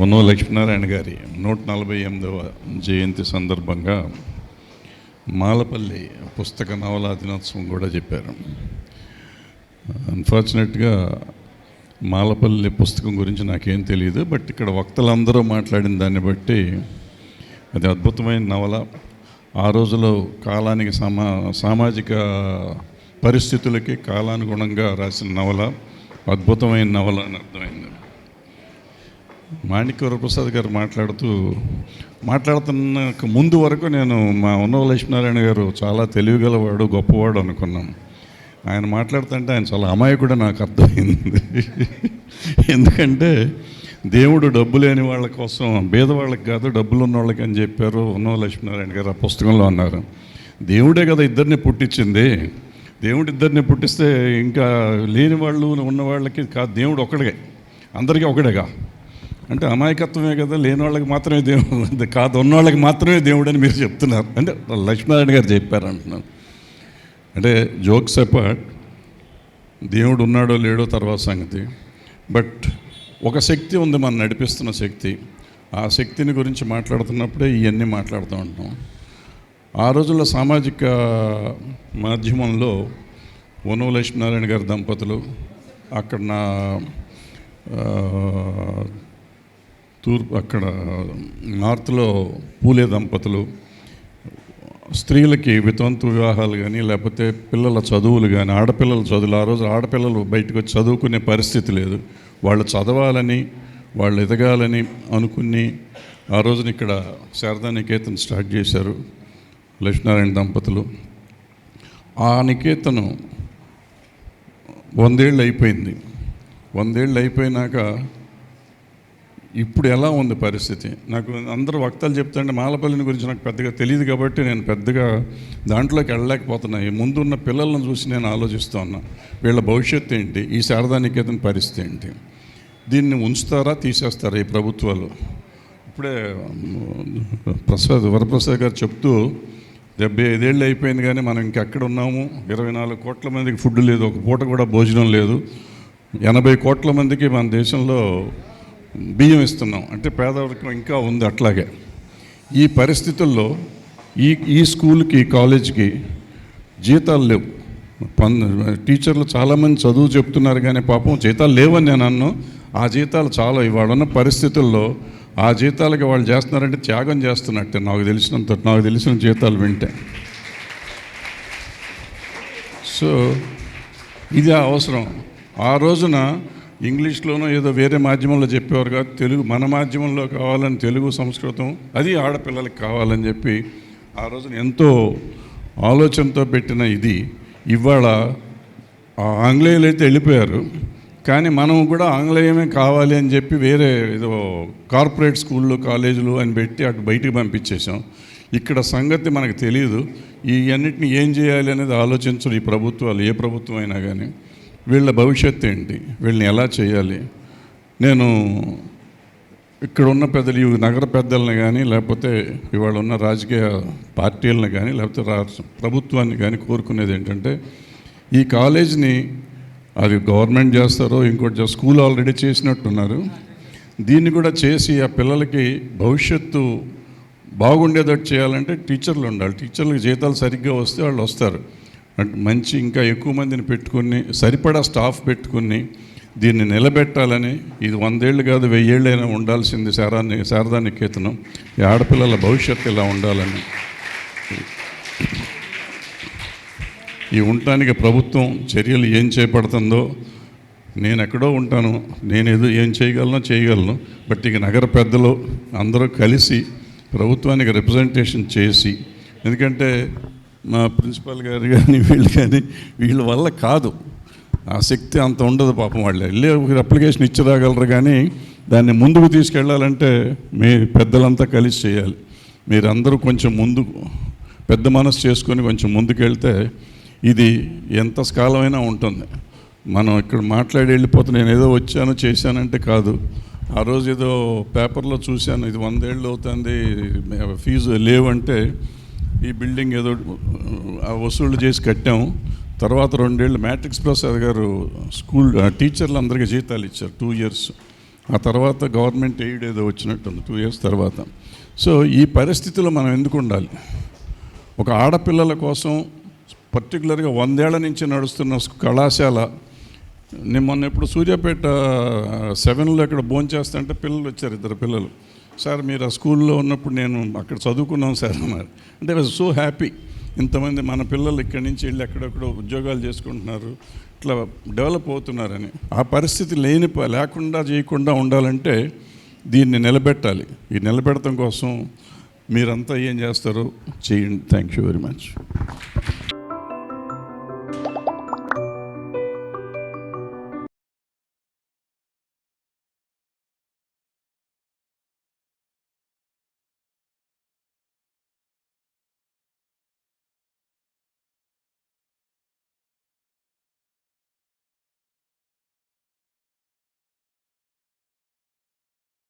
ఉన్నో లక్ష్మీనారాయణ గారి నూట నలభై ఎనిమిదవ జయంతి సందర్భంగా మాలపల్లి పుస్తక నవలా దినోత్సవం కూడా చెప్పారు. అన్ఫార్చునేట్గా మాలపల్లి పుస్తకం గురించి నాకేం తెలియదు బట్ ఇక్కడ వక్తలందరూ మాట్లాడిన దాన్ని బట్టి అది అద్భుతమైన నవల. ఆ రోజులో కాలానికి సమా సామాజిక పరిస్థితులకి కాలానుగుణంగా రాసిన నవల అద్భుతమైన నవల అని అర్థమైంది. మాణిక్య ప్రసాద్ గారు మాట్లాడుతూ మాట్లాడుతున్న ముందు వరకు నేను మా ఉన్నవ లక్ష్మీనారాయణ గారు చాలా తెలివిగలవాడు గొప్పవాడు అనుకున్నాను ఆయన మాట్లాడుతుంటే ఆయన చాలా అమాయకుడు నాకు అర్థమైంది. ఎందుకంటే దేవుడు డబ్బు లేని వాళ్ళ కోసం పేదవాళ్ళకి కాదు డబ్బులు ఉన్న వాళ్ళకి అని చెప్పారు ఉన్నవ లక్ష్మీనారాయణ గారు ఆ పుస్తకంలో అన్నారు. దేవుడే కదా ఇద్దరిని పుట్టించింది. దేవుడు ఇద్దరిని పుట్టిస్తే ఇంకా లేని వాళ్ళు ఉన్న వాళ్ళకి కాదు దేవుడు ఒకడే అందరికీ ఒకడేగా అంటే అమాయకత్వమే కదా లేని వాళ్ళకి మాత్రమే దేవుడు కాదు ఉన్న వాళ్ళకి మాత్రమే దేవుడు అని మీరు చెప్తున్నారు. అంటే లక్ష్మీనారాయణ గారు చెప్పారు అంటున్నాను అంటే జోక్స్ అపార్ట్ దేవుడు ఉన్నాడో లేడో తర్వాత సంగతి. బట్ ఒక శక్తి ఉంది మనం నడిపిస్తున్న శక్తి. ఆ శక్తిని గురించి మాట్లాడుతున్నప్పుడే ఇవన్నీ మాట్లాడుతూ ఉంటాం ఆ రోజుల్లో సామాజిక మాధ్యమంలో వనవ లక్ష్మీనారాయణ గారి దంపతులు అక్కడ నా తూర్పు అక్కడ నార్త్లో పూలే దంపతులు. స్త్రీలకి వితంతు వివాహాలు కానీ లేకపోతే పిల్లల చదువులు కానీ ఆడపిల్లల చదువులు ఆ రోజు ఆడపిల్లలు బయటకు వచ్చి చదువుకునే పరిస్థితి లేదు. వాళ్ళు చదవాలని వాళ్ళు ఎదగాలని అనుకుని ఆ రోజున ఇక్కడ శారదా నికేతన్ స్టార్ట్ చేశారు లక్ష్మీనారాయణ దంపతులు. ఆ నికేతను వందేళ్ళు అయిపోయింది. వందేళ్ళు అయిపోయినాక ఇప్పుడు ఎలా ఉంది పరిస్థితి? నాకు అందరూ వక్తలు చెప్తుంటే మాలపల్లిని గురించి నాకు పెద్దగా తెలియదు కాబట్టి నేను పెద్దగా దాంట్లోకి వెళ్ళలేకపోతున్నా. ముందున్న పిల్లలను చూసి నేను ఆలోచిస్తూ ఉన్నా. వీళ్ళ భవిష్యత్తు ఏంటి? ఈ శారదానికేతన్ పరిస్థితి ఏంటి? దీన్ని ఉంచుతారా? తీసేస్తారా ఈ ప్రభుత్వాలు? ఇప్పుడే ప్రసాద్ వరప్రసాద్ గారు చెప్తూ డెబ్బై ఐదేళ్ళు అయిపోయింది కానీ మనం ఇంకెక్కడ ఉన్నాము? ఇరవై నాలుగు కోట్ల మందికి ఫుడ్ లేదు. ఒక పూట కూడా భోజనం లేదు. ఎనభై కోట్ల మందికి మన దేశంలో బియ్యం ఇస్తున్నాం. అంటే పేదవర్గం ఇంకా ఉంది అట్లాగే. ఈ పరిస్థితుల్లో ఈ ఈ స్కూల్కి కాలేజ్కి జీతాలు లేవు. పన్ టీచర్లు చాలామంది చదువు చెప్తున్నారు కానీ పాపం జీతాలు లేవని నేను అన్ను. ఆ జీతాలు చాలా ఇవాళ ఉన్న పరిస్థితుల్లో ఆ జీతాలకి వాళ్ళు చేస్తున్నారంటే త్యాగం చేస్తున్నట్టే. నాకు తెలిసినంత నాకు తెలిసిన జీతాలు వింటే. సో ఇది అవసరం. ఆ రోజున ఇంగ్లీష్లోనో ఏదో వేరే మాధ్యమంలో చెప్పేవారు కాదు. తెలుగు మన మాధ్యమంలో కావాలని తెలుగు సంస్కృతం అది ఆడపిల్లలకి కావాలని చెప్పి ఆ రోజున ఎంతో ఆలోచనతో పెట్టిన ఇది. ఇవాళ ఆంగ్లేయులు అయితే వెళ్ళిపోయారు. కానీ మనం కూడా ఆంగ్లేయమే కావాలి అని చెప్పి వేరే ఏదో కార్పొరేట్ స్కూళ్ళు కాలేజీలు అని పెట్టి అటు బయటికి పంపించేసాం ఇక్కడ సంగతి మనకు తెలియదు ఈ అన్నిటిని ఏం చేయాలి అనేది ఆలోచించరు ఈ ప్రభుత్వాలు ఏ ప్రభుత్వం అయినా కానీ వీళ్ళ భవిష్యత్తు ఏంటి? వీళ్ళని ఎలా చేయాలి? నేను ఇక్కడ ఉన్న పెద్దలు ఈ నగర పెద్దలను కానీ లేకపోతే ఇవాళ ఉన్న రాజకీయ పార్టీలను కానీ లేకపోతే రా ప్రభుత్వాన్ని కానీ కోరుకునేది ఏంటంటే ఈ కాలేజీని అది గవర్నమెంట్ చేస్తారో ఇంకోటి స్కూల్ ఆల్రెడీ చేసినట్టున్నారు. దీన్ని కూడా చేసి ఆ పిల్లలకి భవిష్యత్తు బాగుండేటట్టు చేయాలంటే టీచర్లు ఉండాలి. టీచర్లకు జీతాలు సరిగ్గా వస్తే వాళ్ళు వస్తారు. మంచి ఇంకా ఎక్కువ మందిని పెట్టుకుని సరిపడా స్టాఫ్ పెట్టుకుని దీన్ని నిలబెట్టాలని ఇది వందేళ్ళు కాదు వెయ్యేళ్ళైనా ఉండాల్సింది శారాన్ని శారదానికేతనం ఈ ఆడపిల్లల భవిష్యత్తు ఇలా ఉండాలని. ఈ ఉండటానికి ప్రభుత్వం చర్యలు ఏం చేపడుతుందో నేను ఎక్కడో ఉంటాను. నేను ఏదో ఏం చేయగలను చేయగలను. బట్ ఇక నగర పెద్దలు అందరూ కలిసి ప్రభుత్వానికి రిప్రజెంటేషన్ చేసి ఎందుకంటే మా ప్రిన్సిపాల్ గారు కానీ వీళ్ళు కానీ వీళ్ళ వల్ల కాదు. ఆ శక్తి అంత ఉండదు పాపం వాళ్ళు. వెళ్ళి ఒక అప్లికేషన్ ఇచ్చి రాగలరు కానీ దాన్ని ముందుకు తీసుకెళ్ళాలంటే మీ పెద్దలంతా కలిసి చేయాలి. మీరందరూ కొంచెం ముందు పెద్ద మనసు చేసుకొని కొంచెం ముందుకెళ్తే ఇది ఎంత కాలమైనా ఉంటుంది. మనం ఇక్కడ మాట్లాడి వెళ్ళిపోతే నేను ఏదో వచ్చాను చేశానంటే కాదు. ఆ రోజు ఏదో పేపర్లో చూశాను ఇది వందేళ్ళు అవుతుంది ఫీజు లేవంటే ఈ బిల్డింగ్ ఏదో ఆ చేసి కట్టాము తర్వాత రెండేళ్ళు మ్యాట్రిక్స్ ప్రసాద్ గారు స్కూల్ టీచర్లు అందరికీ జీతాలు ఇచ్చారు టూ ఇయర్స్. ఆ తర్వాత గవర్నమెంట్ ఎయిడ్ ఏదో వచ్చినట్టుంది టూ ఇయర్స్ తర్వాత. సో ఈ పరిస్థితిలో మనం ఎందుకు ఉండాలి? ఒక ఆడపిల్లల కోసం పర్టికులర్గా వందేళ్ళ నుంచి నడుస్తున్న కళాశాల నేను మొన్న ఎప్పుడు సూర్యాపేట సెవెన్లో ఇక్కడ భోంచేస్తుంటే పిల్లలు వచ్చారు ఇద్దరు పిల్లలు. సార్ మీరు ఆ స్కూల్లో ఉన్నప్పుడు నేను అక్కడ చదువుకున్నాం సార్ అన్నారు అంటే వాజ్ సో హ్యాపీ. ఇంతమంది మన పిల్లలు ఇక్కడి నుంచి వెళ్ళి ఎక్కడెక్కడో ఉద్యోగాలు చేసుకుంటున్నారు ఇట్లా డెవలప్ అవుతున్నారని. ఆ పరిస్థితి లేని లేకుండా చేయకుండా ఉండాలంటే దీన్ని నిలబెట్టాలి. ఈ నిలబెట్టడం కోసం మీరంతా ఏం చేస్తారో చేయండి. Thank you very much.